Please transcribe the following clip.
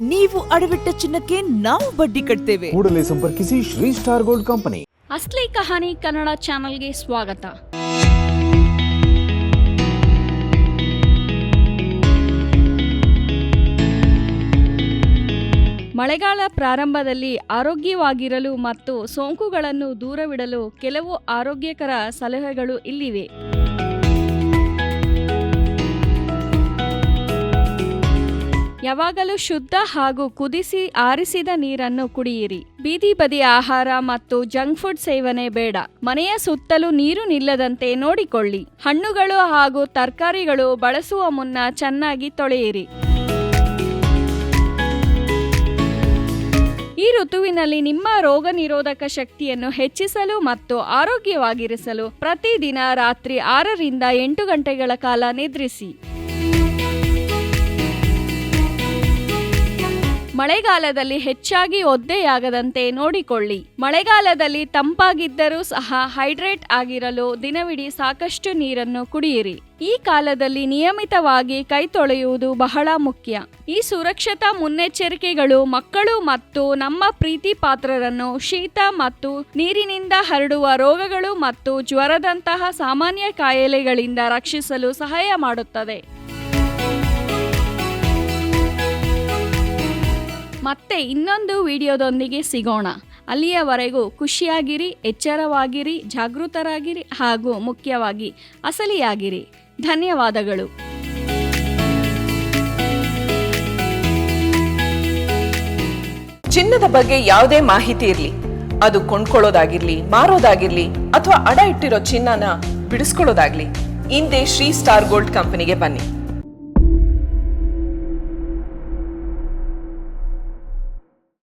ನೀವು ಅಡವಿಟ್ಟ ಚಿನ್ನಕ್ಕೆ ನಾವು ಬಡ್ಡಿ ಕಟ್ತೇವೆ. ಕೂಡಲೇ ಸಂಪರ್ಕಿಸಿ Shri star gold company. Asli Kahani Kannada ಚಾನಲ್ಗೆ ಸ್ವಾಗತ. ಮಳೆಗಾಲ ಪ್ರಾರಂಭದಲ್ಲಿ ಆರೋಗ್ಯವಾಗಿರಲು ಮತ್ತು ಸೋಂಕುಗಳನ್ನು ದೂರವಿಡಲು ಕೆಲವು ಆರೋಗ್ಯಕರ ಸಲಹೆಗಳು ಇಲ್ಲಿವೆ. ಯಾವಾಗಲೂ ಶುದ್ಧ ಹಾಗೂ ಕುದಿಸಿ ಆರಿಸಿದ ನೀರನ್ನು ಕುಡಿಯಿರಿ. ಬೀದಿ ಬದಿ ಆಹಾರ ಮತ್ತು ಜಂಕ್ ಫುಡ್ ಸೇವನೆ ಬೇಡ. ಮನೆಯ ಸುತ್ತಲೂ ನೀರು ನಿಲ್ಲದಂತೆ ನೋಡಿಕೊಳ್ಳಿ. ಹಣ್ಣುಗಳು ಹಾಗೂ ತರಕಾರಿಗಳು ಬಳಸುವ ಮುನ್ನ ಚೆನ್ನಾಗಿ ತೊಳೆಯಿರಿ. ಈ ಋತುವಿನಲ್ಲಿ ನಿಮ್ಮ ರೋಗ ನಿರೋಧಕ ಶಕ್ತಿಯನ್ನು ಹೆಚ್ಚಿಸಲು ಮತ್ತು ಆರೋಗ್ಯವಾಗಿರಿಸಲು ಪ್ರತಿದಿನ ರಾತ್ರಿ ಆರರಿಂದ ಎಂಟು ಗಂಟೆಗಳ ಕಾಲ ನಿದ್ರಿಸಿ. ಮಳೆಗಾಲದಲ್ಲಿ ಹೆಚ್ಚಾಗಿ ಒದ್ದೆಯಾಗದಂತೆ ನೋಡಿಕೊಳ್ಳಿ. ಮಳೆಗಾಲದಲ್ಲಿ ತಂಪಾಗಿದ್ದರೂ ಸಹ ಹೈಡ್ರೇಟ್ ಆಗಿರಲು ದಿನವಿಡೀ ಸಾಕಷ್ಟು ನೀರನ್ನು ಕುಡಿಯಿರಿ. ಈ ಕಾಲದಲ್ಲಿ ನಿಯಮಿತವಾಗಿ ಕೈ ತೊಳೆಯುವುದು ಬಹಳ ಮುಖ್ಯ. ಈ ಸುರಕ್ಷತಾ ಮುನ್ನೆಚ್ಚರಿಕೆಗಳು ಮಕ್ಕಳು ಮತ್ತು ನಮ್ಮ ಪ್ರೀತಿ ಪಾತ್ರರನ್ನು ಶೀತ ಮತ್ತು ನೀರಿನಿಂದ ಹರಡುವ ರೋಗಗಳು ಮತ್ತು ಜ್ವರದಂತಹ ಸಾಮಾನ್ಯ ಕಾಯಿಲೆಗಳಿಂದ ರಕ್ಷಿಸಲು ಸಹಾಯ ಮಾಡುತ್ತದೆ. ಮತ್ತೆ ಇನ್ನೊಂದು ವಿಡಿಯೋದೊಂದಿಗೆ ಸಿಗೋಣ. ಅಲ್ಲಿಯವರೆಗೂ ಖುಷಿಯಾಗಿರಿ, ಎಚ್ಚರವಾಗಿರಿ, ಜಾಗೃತರಾಗಿರಿ ಹಾಗೂ ಮುಖ್ಯವಾಗಿ ಅಸಲಿಯಾಗಿರಿ. ಧನ್ಯವಾದಗಳು. ಚಿನ್ನದ ಬಗ್ಗೆ ಯಾವುದೇ ಮಾಹಿತಿ ಇರಲಿ. ಅದು ಕೊಂಡ್ಕೊಳ್ಳೋದಾಗಿರ್ಲಿ, ಮಾರೋದಾಗಿರ್ಲಿ ಅಥವಾ ಅಡ ಇಟ್ಟಿರೋ ಚಿನ್ನನ ಬಿಡಿಸ್ಕೊಳ್ಳೋದಾಗ್ಲಿ, ಹಿಂದೆ ಶ್ರೀ ಸ್ಟಾರ್ ಗೋಲ್ಡ್ ಕಂಪನಿಗೆ ಬನ್ನಿ.